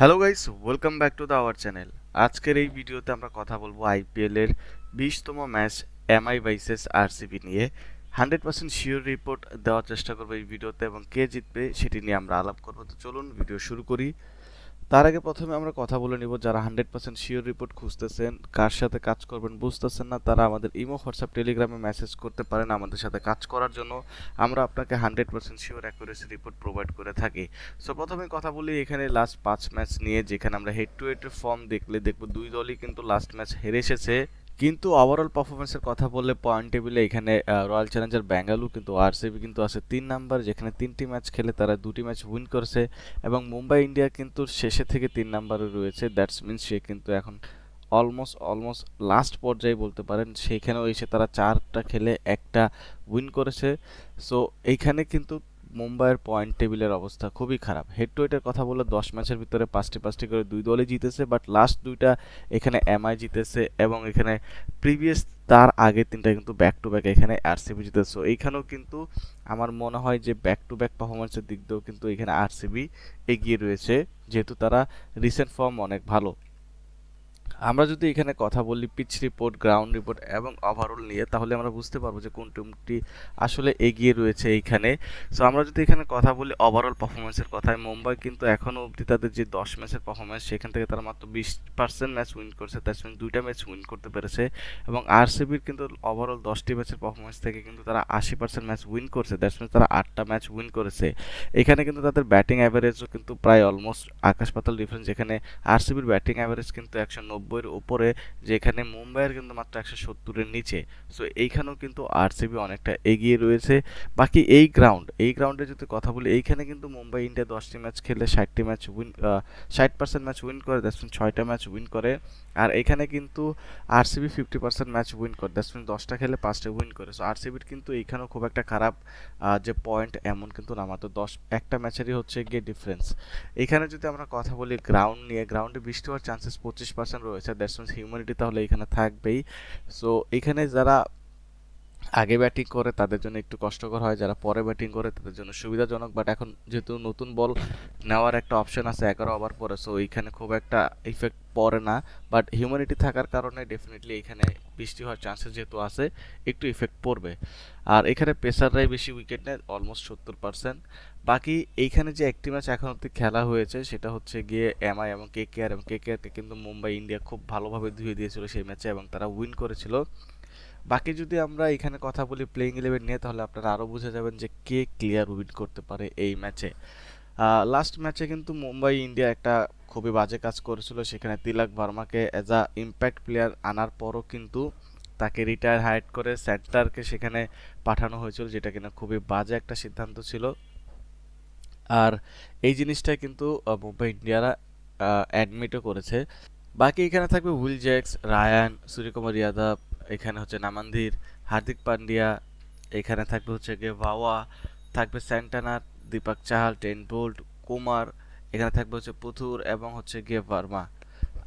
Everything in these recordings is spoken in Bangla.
Hello guys welcome back to the our channel আজকের এই ভিডিওতে আমরা কথা বলব আইপিএলের বিশতম ম্যাচ এমআই ভাইসেস আরসিবি নিয়ে। হান্ড্রেড পার্সেন্ট শিওর রিপোর্ট দেওয়ার চেষ্টা করব এই ভিডিওতে এবং কে জিতবে সেটি নিয়ে আমরা আলাপ করব। তো চলুন ভিডিও শুরু করি। তার আগে প্রথমে আমরা কথা বলে নিব যারা হান্ড্রেড পার্সেন্ট শিওর রিপোর্ট খুঁজতেছেন, কার সাথে কাজ করবেন বুঝতেছেন না, তারা আমাদের ইমো, হোয়াটসঅ্যাপ, টেলিগ্রামে মেসেজ করতে পারেন আমাদের সাথে কাজ করার জন্য। আমরা আপনাকে hundred percent sure accuracy report provide করে থাকি। সো প্রথমে কথা বলি এখানে লাস্ট পাঁচ ম্যাচ নিয়ে, যেখানে আমরা হেড টু হেড ফর্ম দেখলে দেখব দুই দলই কিন্তু লাস্ট ম্যাচ হেরে এসেছে। কিন্তু ওভারঅল পারফরমেন্সের কথা বললে পয়েন্ট টেবিলে এখানে রয়্যাল চ্যালেঞ্জার ব্যাঙ্গালুরু কিন্তু আরসিবি কিন্তু আছে তিন নাম্বার যেখানে তিনটি ম্যাচ খেলে তারা দুটি ম্যাচ উইন করেছে এবং মুম্বাই ইন্ডিয়া কিন্তু শেষে থেকে তিন নাম্বারে রয়েছে। দ্যাটস মিনস সে কিন্তু এখন অলমোস্ট অলমোস্ট লাস্ট পর্যায়ে বলতে পারেন। সেইখানেও এসে তারা চারটা খেলে একটা উইন করেছে। সো এইখানে কিন্তু মুম্বাইয়ের পয়েন্ট টেবিলের অবস্থা খুবই খারাপ। হেড টু হেডের কথা বলে দশ ম্যাচের ভিতরে পাঁচটি পাঁচটি করে দুই দলই জিতেছে বাট লাস্ট দুইটা এখানে এমআই জিতেছে এবং এখানে প্রিভিয়াস তার আগে তিনটা কিন্তু ব্যাক টু ব্যাক এখানে আরসিবি জিতেছে। এইখানেও কিন্তু আমার মনে হয় যে ব্যাক টু ব্যাক পারফরমেন্সের দিক দিয়েও কিন্তু এখানে আরসিবি এগিয়ে রয়েছে, যেহেতু তারা রিসেন্ট ফর্ম অনেক ভালো। আমরা যদি এখানে কথা বলি পিচ রিপোর্ট গ্রাউন্ড রিপোর্ট এবং ওভারঅল নিয়ে, তাহলে আমরা বুঝতে পারব যে কোন টিমটি আসলে এগিয়ে রয়েছে এইখানে। সো আমরা যদি এখানে কথা বলি ওভারঅল পারফরমেন্সের কথায়, মুম্বাই কিন্তু এখনও অবধি তাদের যে দশ ম্যাচের পারফরমেন্স সেখান থেকে তারা মাত্র বিশ পার্সেন্ট ম্যাচ উইন করছে। তার দুইটা ম্যাচ উইন করতে পেরেছে। এবং আরসিবির কিন্তু ওভারঅল দশটি ম্যাচের পারফরমেন্স থেকে কিন্তু তারা আশি পার্সেন্ট ম্যাচ উইন করছে। দ্যাটস মিনস তারা আটটা ম্যাচ উইন করেছে। এখানে কিন্তু তাদের ব্যাটিং অ্যাভারেজও কিন্তু প্রায় অলমোস্ট আকাশ পাতাল ডিফারেন্স যেখানে আরসিবির ব্যাটিং অ্যাভারেজ কিন্তু একশো নব্বই নব্বইয়ের উপরে, যেখানে মুম্বাইয়ের কিন্তু মাত্র একশো সত্তরের নিচে। সো এইখানেও কিন্তু আরসিবি অনেকটা এগিয়ে রয়েছে। বাকি এই গ্রাউন্ড এই গ্রাউন্ডে যদি কথা বলি, এইখানে কিন্তু মুম্বাই ইন্ডিয়া দশটি ম্যাচ খেলে ষাটটি ম্যাচ উইন ষাট পার্সেন্ট ম্যাচ উইন করে দ্যাটস মিন ছয়টা ম্যাচ উইন করে। আর এখানে কিন্তু RCB fifty percent match win করে দ্যাটস মিন দশটা খেলে পাঁচটা উইন করে। সো আরসিবির কিন্তু এইখানেও খুব একটা খারাপ যে পয়েন্ট এমন কিন্তু না, মাত্র দশ, একটা ম্যাচেরই হচ্ছে গিয়ে ডিফারেন্স এখানে যদি আমরা কথা বলি গ্রাউন্ড নিয়ে গ্রাউন্ডে বৃষ্টি হওয়ার চান্সেস পঁচিশ পার্সেন্ট রয়েছে দ্যাটস মিনস হিউম্যানিটি তাহলে এখানে থাকবেই। সো এখানে যারা আগে ব্যাটিং করে, তাদের জন্য একটু কষ্টকর হয়, যারা পরে ব্যাটিং করে, তাদের জন্য সুবিধাজনক। বাট এখন যেহেতু নতুন বল নেওয়ার একটা অপশন আছে, এগারো ওভার পরে সো এইখানে খুব একটা ইফেক্ট পড়ে না। বাট হিউম্যানিটি থাকার কারণে ডেফিনেটলি এখানে বৃষ্টি হওয়ার চান্সেস যেহেতু আছে, একটু ইফেক্ট পড়বে। আর এখানে পেসাররাই বেশি উইকেট নেয় অলমোস্ট সত্তর পার্সেন্ট বাকি এইখানে যে একটি ম্যাচ এখন অব্দি খেলা হয়েছে, সেটা হচ্ছে গিয়ে এমআই এবং কে কে আর এবং কে কে আরকে কিন্তু মুম্বাই, ইন্ডিয়া খুব ভালোভাবে ধুয়ে দিয়েছিল সেই ম্যাচে এবং তারা উইন করেছিল। বাকি যদি আমরা এখানে কথা বলি প্লেইং ইলেভেন নিয়ে, তাহলে আপনারা আরও বুঝে যাবেন যে কে ক্লিয়ার উইন করতে পারে এই ম্যাচে। লাস্ট ম্যাচে কিন্তু মুম্বাই, ইন্ডিয়া একটা খুবই বাজে কাজ করেছিল। সেখানে তিলক ভার্মাকে অ্যাজ আ ইম্প্যাক্ট প্লেয়ার আনার পরও কিন্তু তাকে রিটায়ার হাইড করে সেন্টারকে সেখানে পাঠানো হয়েছিল, যেটা কিনা খুবই বাজে একটা সিদ্ধান্ত ছিল। আর এই জিনিসটা কিন্তু মুম্বাই ইন্ডিয়ারা অ্যাডমিটও করেছে। বাকি এখানে থাকবে Will Jacks, Ryan, Suryakumar Yadav এখানে হচ্ছে নামান্দির হার্দিক পান্ডিয়া, এখানে থাকবে হচ্ছে গিয়ে ভাওয়া, থাকবে Santner Deepak Chahar, Trent Boult, Kumar, এখানে থাকবে হচ্ছে পুথুর এবং হচ্ছে গে ভার্মা।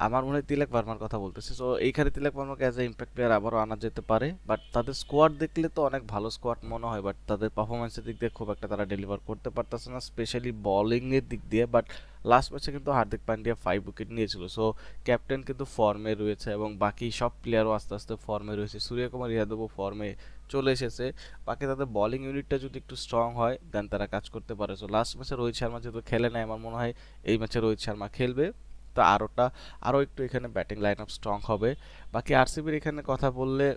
আমার মনে হয় তিলক ভার্মার কথা বলতেছে। সো এইখানে তিলক ভার্মাকে অ্যাজ এ ইম্প্যাক্ট প্লেয়ার আবারও আনা যেতে পারে বাট তাদের স্কোয়াড দেখলে তো অনেক ভালো স্কোয়াড মনে হয় বাট তাদের পারফরমেন্সের দিক দিয়ে খুব একটা তারা ডেলিভার করতে পারতেছে না স্পেশালি বলিংয়ের দিক দিয়ে বাট লাস্ট ম্যাচে কিন্তু হার্দিক পান্ডিয়া ফাইভ উইকেট নিয়েছিল। সো ক্যাপ্টেন কিন্তু ফর্মে রয়েছে এবং বাকি সব প্লেয়ারও আস্তে আস্তে ফর্মে রয়েছে। সূর্যকুমার ইয়াদবও ফর্মে চলে এসেছে। বাকি তাদের বলিং ইউনিটটা যদি একটু স্ট্রং হয় দেন তারা কাজ করতে পারে। সো লাস্ট ম্যাচে রোহিত শর্মা যেহেতু খেলে নেয় আমার মনে হয় এই ম্যাচে রোহিত শর্মা খেলবে। তো আরোটা আরও একটু এখানে ব্যাটিং লাইন আপ স্ট্রং হবে। বাকি আরসিবির এখানে কথা বললে,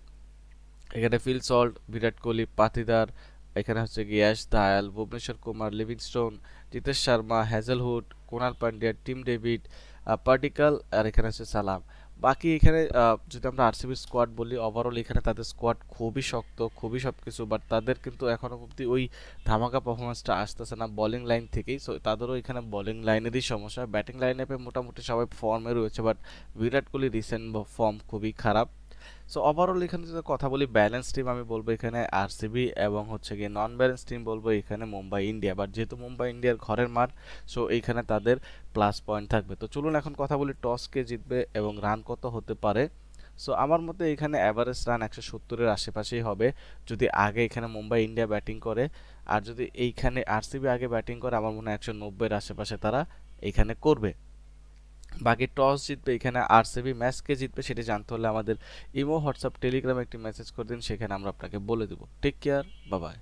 এখানে ফিল সল্ট বিরাট কোহলি, পাতিদার, এখানে হচ্ছে Yash Dayal Bhuvneshwar Kumar, Livingstone, Jitesh Sharma Hazlewood Krunal Pandya Tim David particle আর এখানে হচ্ছে সালাম। বাকি এখানে যদি আমরা আরসিবি স্কোয়াড বলি ওভারঅল এখানে তাদের স্কোয়াড খুবই শক্ত, খুবই সব কিছু বাট তাদের কিন্তু এখনও অবধি ওই ধামাকা পারফরমেন্সটা আসতেছে না বলিং লাইন থেকেই। সো তাদেরও এখানে বলিং লাইনেরই সমস্যা। ব্যাটিং লাইনে মোটামুটি সবাই ফর্মে রয়েছে but Virat Kohli recent form খুবই খারাপ। সো ওভারঅল এখানে যদি কথা বলি ব্যালেন্স টিম আমি বলব এখানে আরসিবি এবং হচ্ছে গিয়ে নন ব্যালেন্স টিম বলব এখানে মুম্বাই ইন্ডিয়া বাট যেহেতু মুম্বাই ইন্ডিয়ার ঘরের মাঠ সো এইখানে তাদের প্লাস পয়েন্ট থাকবে। তো চলুন এখন কথা বলি টস কে জিতবে এবং রান কত হতে পারে। সো আমার মতে এখানে অ্যাভারেজ রান একশো সত্তরের আশেপাশেই হবে। যদি আগে এখানে মুম্বাই ইন্ডিয়া ব্যাটিং করে, আর যদি এইখানে আরসিবি আগে ব্যাটিং করে, আমার মনে হয় একশো নব্বইয়ের আশেপাশে তারা এখানে করবে। বাকি টস জিতবে, এখানে আরসিবি ম্যাচকে জিতবে সেটা জানতে হলে আমাদের ইমো, হোয়াটসঅ্যাপ, টেলিগ্রামে একটি মেসেজ করে দিন, সেখানে আমরা আপনাকে বলে দেবো। টেক কেয়ার বাবাই